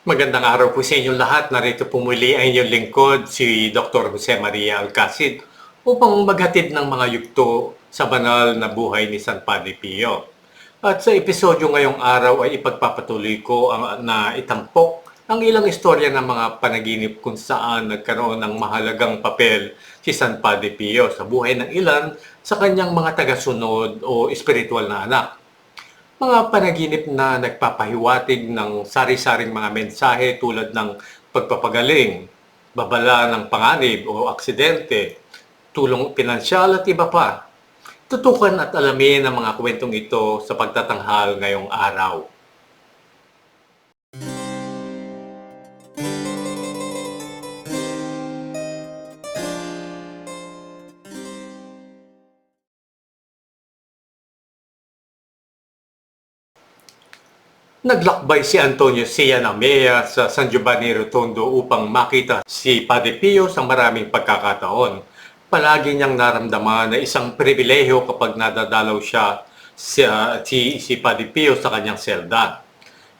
Magandang araw po sa inyong lahat. Narito po muli ang inyong lingkod, si Dr. Jose Maria Alcacid, upang maghatid ng mga yugto sa banal na buhay ni San Padre Pio. At sa episodyo ngayong araw ay ipagpapatuloy ko ang, na itampok ang ilang istorya ng mga panaginip kung saan nagkaroon ng mahalagang papel si San Padre Pio sa buhay ng ilan sa kanyang mga tagasunod o espiritual na anak mga panaginip na nagpapahiwatig ng sari-saring mga mensahe tulad ng pagpapagaling, babala ng panganib o aksidente, tulong pinansyal at iba pa. Tutukan at alamin ang mga kwentong ito sa pagtatanghal ngayong araw. Naglakbay si Antonio Cianamea sa San Giovanni Rotondo upang makita si Padre Pio sa maraming pagkakataon. Palagi niyang naramdaman na isang pribilehiyo kapag nadadalaw siya si, si, si Padre Pio sa kanyang selda.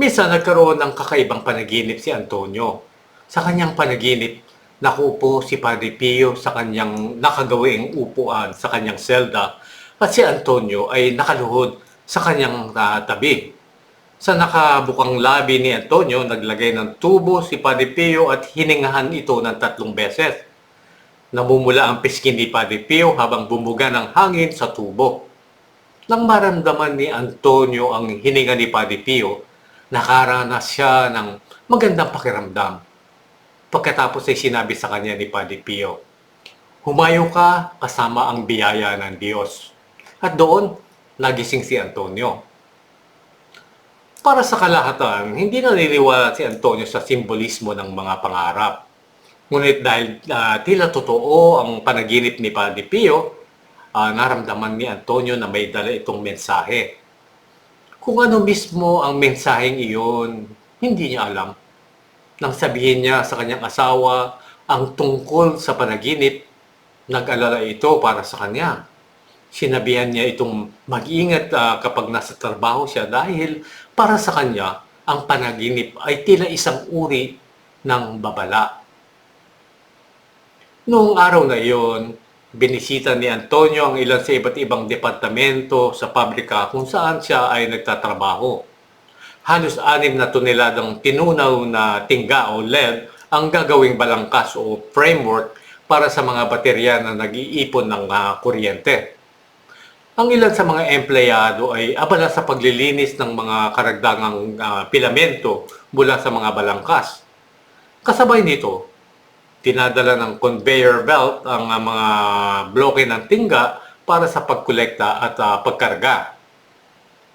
Minsan nagkaroon ng kakaibang panaginip si Antonio. Sa kanyang panaginip, nakupo si Padre Pio sa kanyang nakagawing upuan sa kanyang selda at si Antonio ay nakaluhod sa kanyang ah, tabi. Sa nakabukang labi ni Antonio, naglagay ng tubo si Padre Pio at hiningahan ito ng tatlong beses. Namumula ang piskin ni Padre Pio habang bumuga ng hangin sa tubo. Nang maramdaman ni Antonio ang hininga ni Padre Pio, nakaranas siya ng magandang pakiramdam. Pagkatapos ay sinabi sa kanya ni Padre Pio, Humayo ka kasama ang biyaya ng Diyos. At doon, nagising si Antonio. Para sa kalahatan, hindi naniniwala si Antonio sa simbolismo ng mga pangarap. Ngunit dahil ah, tila totoo ang panaginip ni Padre Pio, ah, naramdaman ni Antonio na may dala itong mensahe. Kung ano mismo ang mensaheng iyon, hindi niya alam. Nang sabihin niya sa kanyang asawa ang tungkol sa panaginip, nag-alala ito para sa kanya sinabihan niya itong mag-ingat ah, kapag nasa trabaho siya dahil para sa kanya, ang panaginip ay tila isang uri ng babala. Noong araw na iyon, binisita ni Antonio ang ilan sa iba't ibang departamento sa pabrika kung saan siya ay nagtatrabaho. Halos anim na toneladang tinunaw na tingga o LED ang gagawing balangkas o framework para sa mga baterya na nag-iipon ng ah, kuryente. Ang ilan sa mga empleyado ay abala sa paglilinis ng mga karagdagang ah, pilamento mula sa mga balangkas. Kasabay nito, tinadala ng conveyor belt ang ah, mga bloke ng tingga para sa pagkolekta at ah, pagkarga.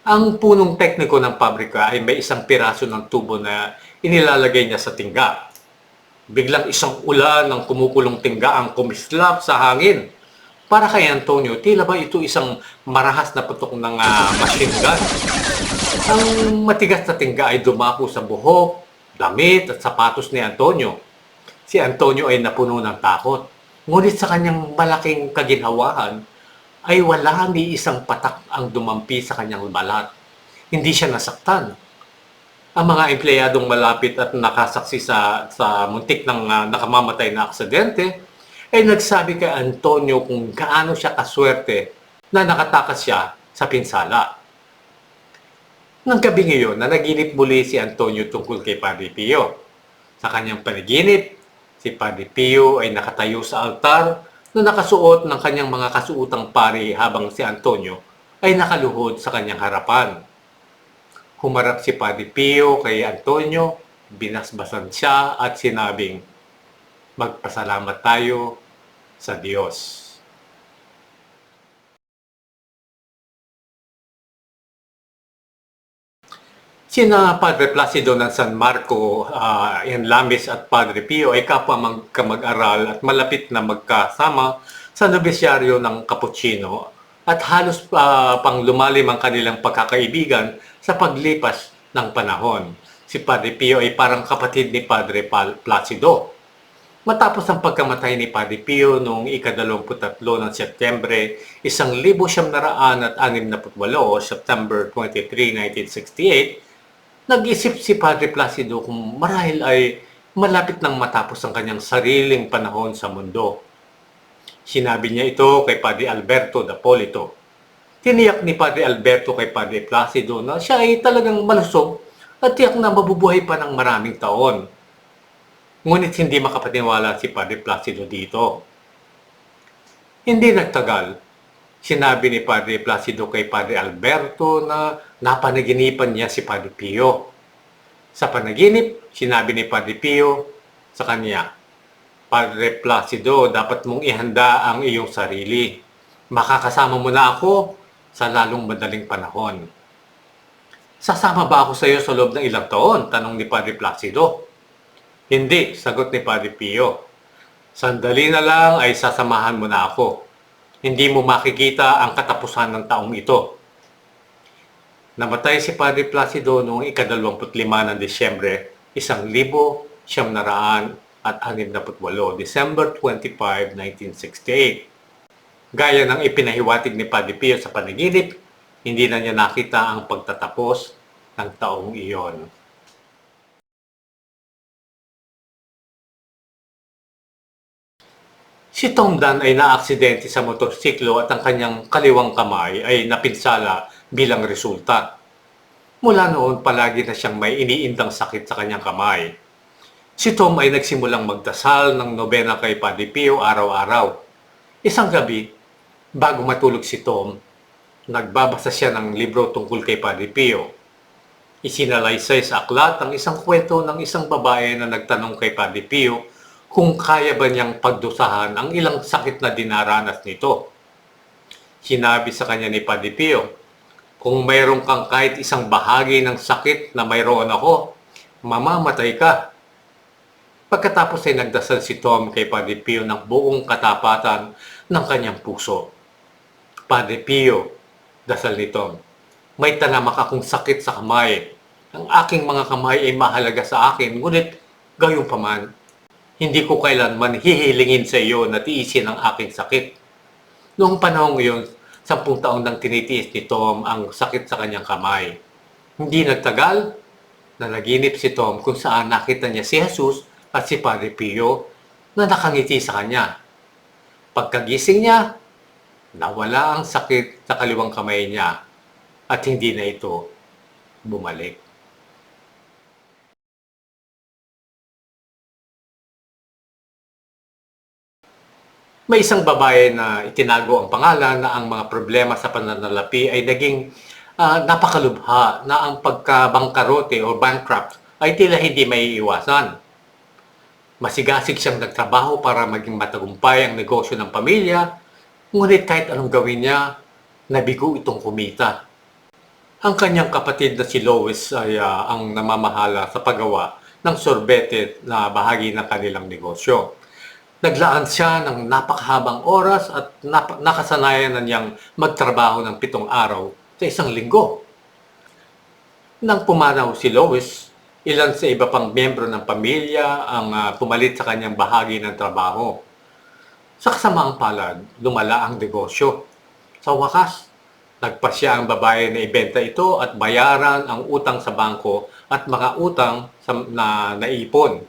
Ang punong tekniko ng pabrika ay may isang piraso ng tubo na inilalagay niya sa tingga. Biglang isang ulan ng kumukulong tingga ang kumislap sa hangin. Para kay Antonio, tila ba ito isang marahas na putok ng ah, machine gun? Ang matigas na tingga ay dumako sa buhok, damit at sapatos ni Antonio. Si Antonio ay napuno ng takot. Ngunit sa kanyang malaking kaginhawahan, ay wala ni isang patak ang dumampi sa kanyang balat. Hindi siya nasaktan. Ang mga empleyadong malapit at nakasaksi sa, sa muntik ng ah, nakamamatay na aksidente, ay nagsabi kay Antonio kung gaano siya kaswerte na nakatakas siya sa pinsala. Nang gabi ngayon, na naginip muli si Antonio tungkol kay Padre Pio. Sa kanyang panaginip, si Padre Pio ay nakatayo sa altar na nakasuot ng kanyang mga kasuutang pari habang si Antonio ay nakaluhod sa kanyang harapan. Humarap si Padre Pio kay Antonio, binasbasan siya at sinabing, magpasalamat tayo sa Diyos. Sina Padre Placido ng San Marco, uh, Lamis at Padre Pio ay kapwa magkamag-aral at malapit na magkasama sa nobesyaryo ng Cappuccino at halos ah, pang lumalim ang kanilang pagkakaibigan sa paglipas ng panahon. Si Padre Pio ay parang kapatid ni Padre Placido. Matapos ang pagkamatay ni Padre Pio noong ika-23 ng Setyembre, 1968 o September 23, 1968, Nag-isip si Padre Placido kung marahil ay malapit nang matapos ang kanyang sariling panahon sa mundo. Sinabi niya ito kay Padre Alberto Dapolito. Tiniyak ni Padre Alberto kay Padre Placido na siya ay talagang malusog at tiyak na mabubuhay pa ng maraming taon. Ngunit hindi makapaniwala si Padre Placido dito. Hindi nagtagal, sinabi ni Padre Placido kay Padre Alberto na napanaginipan niya si Padre Pio. Sa panaginip, sinabi ni Padre Pio sa kanya, Padre Placido, dapat mong ihanda ang iyong sarili. Makakasama mo na ako sa lalong madaling panahon. Sasama ba ako sa iyo sa loob ng ilang taon? Tanong ni Padre Placido. Hindi, sagot ni Padre Pio. Sandali na lang ay sasamahan mo na ako. Hindi mo makikita ang katapusan ng taong ito. Namatay si Padre Placido noong ikadalawamput-lima ng Desyembre, isang libo, siyam naraan at anim na putwalo, December 25, 1968. Gaya ng ipinahiwatig ni Padre Pio sa panaginip, hindi na niya nakita ang pagtatapos ng taong iyon. Si Tom Dan ay naaksidente sa motorsiklo at ang kanyang kaliwang kamay ay napinsala bilang resulta. Mula noon palagi na siyang may iniindang sakit sa kanyang kamay. Si Tom ay nagsimulang magdasal ng nobena kay Padre Pio araw-araw. Isang gabi, bago matulog si Tom, nagbabasa siya ng libro tungkol kay Padre Pio. Isinalaysay sa aklat ang isang kwento ng isang babae na nagtanong kay Padre Pio kung kaya ba niyang pagdusahan ang ilang sakit na dinaranas nito. Sinabi sa kanya ni Padre Pio, kung mayroon kang kahit isang bahagi ng sakit na mayroon ako, mamamatay ka. Pagkatapos ay nagdasal si Tom kay Padre Pio ng buong katapatan ng kanyang puso. Padre Pio, dasal ni Tom, may talamak akong sakit sa kamay. Ang aking mga kamay ay mahalaga sa akin, ngunit gayon pa man, hindi ko kailanman hihilingin sa iyo na tiisin ang aking sakit. Noong panahon ngayon, sampung taon nang tinitiis ni Tom ang sakit sa kanyang kamay. Hindi nagtagal, nanaginip si Tom kung saan nakita niya si Jesus at si Padre Pio na nakangiti sa kanya. Pagkagising niya, nawala ang sakit sa kaliwang kamay niya at hindi na ito bumalik. May isang babae na itinago ang pangalan na ang mga problema sa pananalapi ay naging ah, napakalubha na ang pagkabangkarote o bankrupt ay tila hindi may iwasan. Masigasig siyang nagtrabaho para maging matagumpay ang negosyo ng pamilya, ngunit kahit anong gawin niya, nabigo itong kumita. Ang kanyang kapatid na si Lois ay ah, ang namamahala sa paggawa ng sorbete na bahagi ng kanilang negosyo. Naglaan siya ng napakahabang oras at nap- nakasanayan na niyang magtrabaho ng pitong araw sa isang linggo. Nang pumanaw si Lois, ilan sa iba pang miyembro ng pamilya ang ah, pumalit sa kanyang bahagi ng trabaho. Sa kasamaang palad, lumala ang negosyo. Sa wakas, nagpasya ang babae na ibenta ito at bayaran ang utang sa bangko at mga utang sa, na naipon.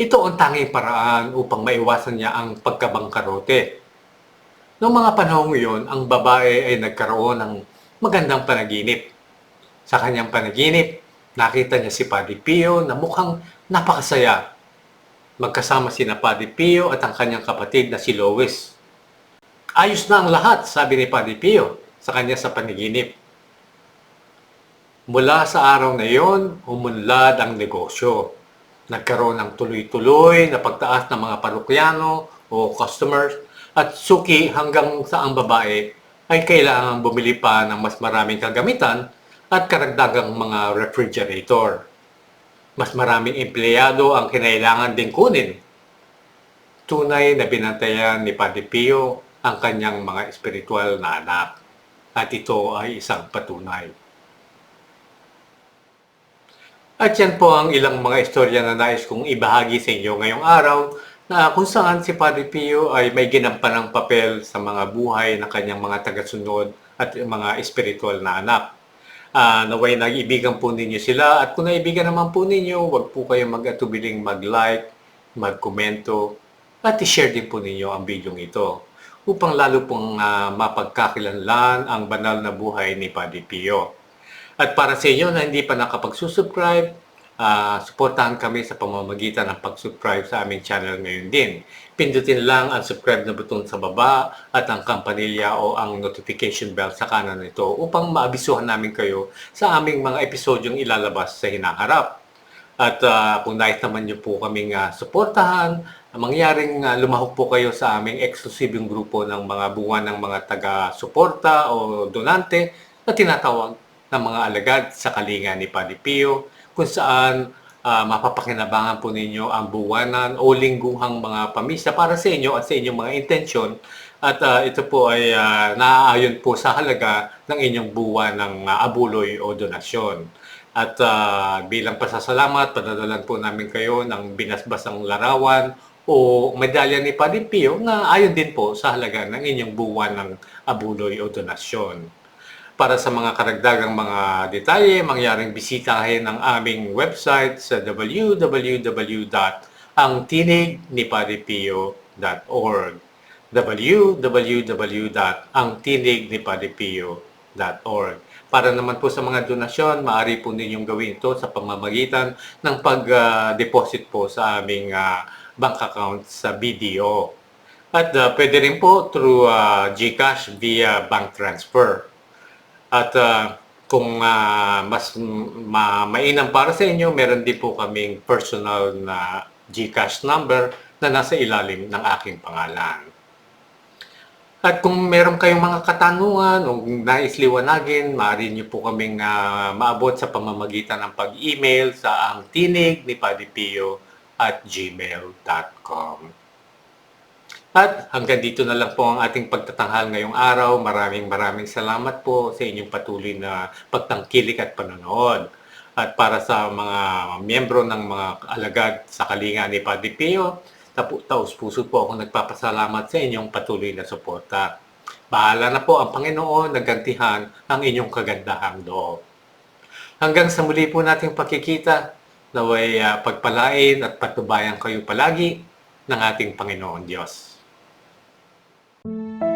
Ito ang tanging paraan upang maiwasan niya ang pagkabangkarote. Noong mga panahon ngayon, ang babae ay nagkaroon ng magandang panaginip. Sa kanyang panaginip, nakita niya si Padre Pio na mukhang napakasaya. Magkasama si na Padre Pio at ang kanyang kapatid na si Lois. Ayos na ang lahat, sabi ni Padre Pio sa kanya sa panaginip. Mula sa araw na iyon, umunlad ang negosyo. Nagkaroon ng tuloy-tuloy na pagtaas ng mga parukyano o customers at suki hanggang sa ang babae ay kailangan bumili pa ng mas maraming kagamitan at karagdagang mga refrigerator. Mas maraming empleyado ang kinailangan din kunin. Tunay na binantayan ni Padre Pio ang kanyang mga espiritual na anak at ito ay isang patunay. At yan po ang ilang mga istorya na nais kong ibahagi sa inyo ngayong araw na kung saan si Padre Pio ay may ginampanang papel sa mga buhay ng kanyang mga tagasunod at mga espiritual na anak. Ah, naway naibigan po ninyo sila at kung naibigan naman po ninyo, wag po kayong mag-atubiling mag-like, mag-komento at i-share din po ninyo ang video ito upang lalo pong ah, mapagkakilanlan ang banal na buhay ni Padre Pio. At para sa inyo na hindi pa nakapag-subscribe, ah, suportahan kami sa pamamagitan ng pag-subscribe sa aming channel ngayon din. Pindutin lang ang subscribe na button sa baba at ang kampanilya o ang notification bell sa kanan nito upang maabisuhan namin kayo sa aming mga episodyong ilalabas sa hinaharap. At ah, kung nais naman niyo po kaming ah, suportahan, mangyaring ah, lumahok po kayo sa aming eksklusibong grupo ng mga buwan ng mga taga-suporta o donante na tinatawag ng mga alagad sa kalinga ni Padre Pio kung saan ah, mapapakinabangan po ninyo ang buwanan o lingguhang mga pamisa para sa inyo at sa inyong mga intensyon at ah, ito po ay ah, naaayon po sa halaga ng inyong buwan ng ah, abuloy o donasyon. At ah, bilang pasasalamat, padadalan po namin kayo ng binasbasang larawan o medalya ni Padre Pio na ayon din po sa halaga ng inyong buwan ng abuloy o donasyon. Para sa mga karagdagang mga detalye, mangyaring bisitahin ang aming website sa www.angtinignipadepio.org www.angtinignipadepio.org Para naman po sa mga donasyon, maaari po ninyong gawin ito sa pamamagitan ng pag-deposit po sa aming ah, bank account sa BDO. At ah, pwede rin po through ah, GCash via bank transfer. At ah, kung ah, mas ma mainam para sa inyo, meron din po kaming personal na GCash number na nasa ilalim ng aking pangalan. At kung meron kayong mga katanungan o nais liwanagin, maaari niyo po kaming ah, maabot sa pamamagitan ng pag-email sa ang tinig ni Padre Pio at gmail.com. At hanggang dito na lang po ang ating pagtatanghal ngayong araw. Maraming maraming salamat po sa inyong patuloy na pagtangkilik at panonood. At para sa mga miyembro ng mga alagad sa kalinga ni Padre Pio, taos puso po ako nagpapasalamat sa inyong patuloy na suporta. Bahala na po ang Panginoon na gantihan ang inyong kagandahang loob. Hanggang sa muli po nating pakikita, naway ah, pagpalain at patubayan kayo palagi ng ating Panginoon Diyos. Thank you.